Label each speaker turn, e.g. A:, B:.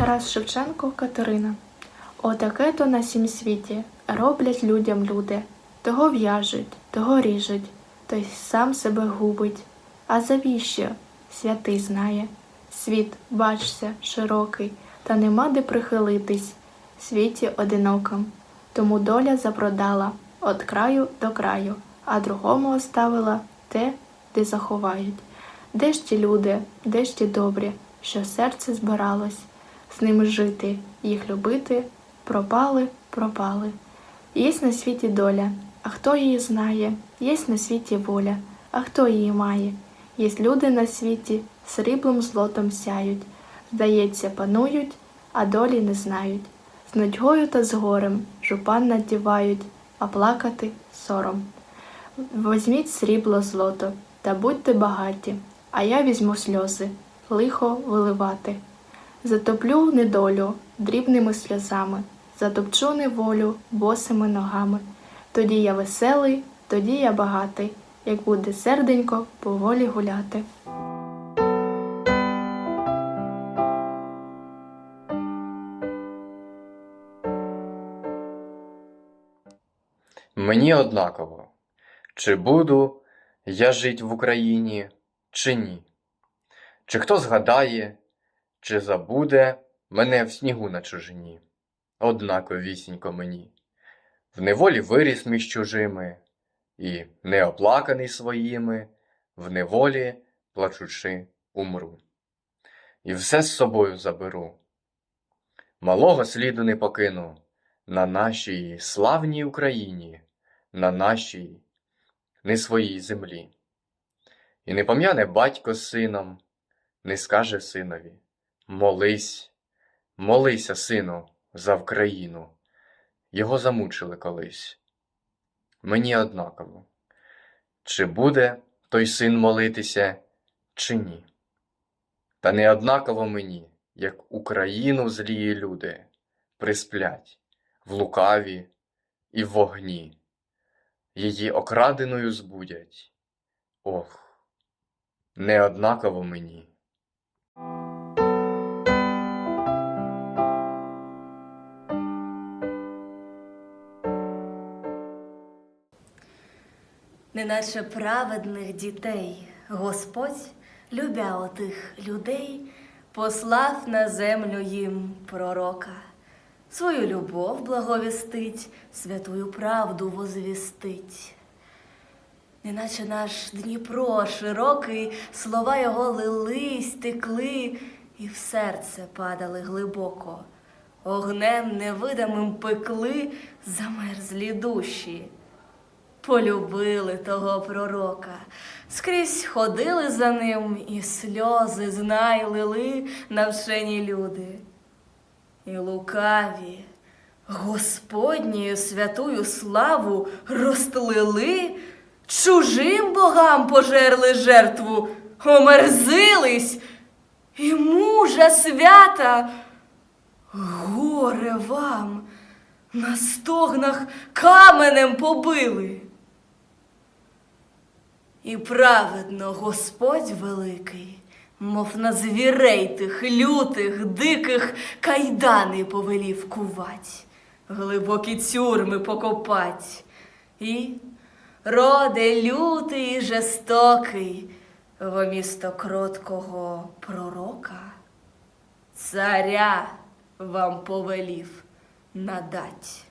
A: Тарас Шевченко Катерина. Отаке то на сім світі роблять людям люди. Того в'яжуть, того ріжуть, той сам себе губить. А завіщо? Святий знає. Світ, бачся, широкий, та нема де прихилитись. Світі одиноком. Тому доля запродала от краю до краю, а другому оставила те, де заховають. Де ж ті люди, де ж ті добрі, що серце збиралось, з ними жити, їх любити, пропали, пропали. Єсть на світі доля, а хто її знає, єсть на світі воля, а хто її має? Єсть люди на світі, сріблом злотом сяють, здається, панують, а долі не знають. З нудьгою та з горем жупан надівають, а плакати сором. Возьміть срібло злото та будьте багаті, а я візьму сльози, лихо виливати. Затоплю недолю дрібними сльозами, затопчу неволю босими ногами. Тоді я веселий, тоді я багатий, як буде серденько поволі гуляти.
B: Мені однаково, чи буду я жить в Україні, чи ні. Чи хто згадає, чи забуде мене в снігу на чужині. Однаковісінько мені. В неволі виріс між чужими, і неоплаканий своїми, в неволі, плачучи, умру. І все з собою заберу. Малого сліду не покину на нашій славній Україні, на нашій не своїй землі. І не пом'яне батько сином, не скаже синові Молись, молися, сину, за Вкраїну. Його замучили колись. Мені однаково, чи буде той син молитися, чи ні. Та не однаково мені, як Україну злії люди присплять в лукаві і в вогні, її окраденою збудять. Ох, не однаково мені.
C: Неначе праведних дітей. Господь, любя отих людей, послав на землю їм пророка, свою любов благовістить, святую правду возвістить. Неначе наш Дніпро широкий, слова його лились, текли і в серце падали глибоко, огнем невидимим пекли замерзлі душі полюбили того пророка, скрізь ходили за ним, і сльози знай лили навчені люди. І лукаві Господньою святую славу розтлили, чужим богам пожерли жертву, омерзились, і мужа свята, горе вам на стогнах каменем побили. І праведно Господь великий, мов на звірей тих лютих, диких кайдани повелів кувать, глибокі тюрми покопать. І роде лютий і жестокий во місто кроткого пророка, царя вам повелів надать.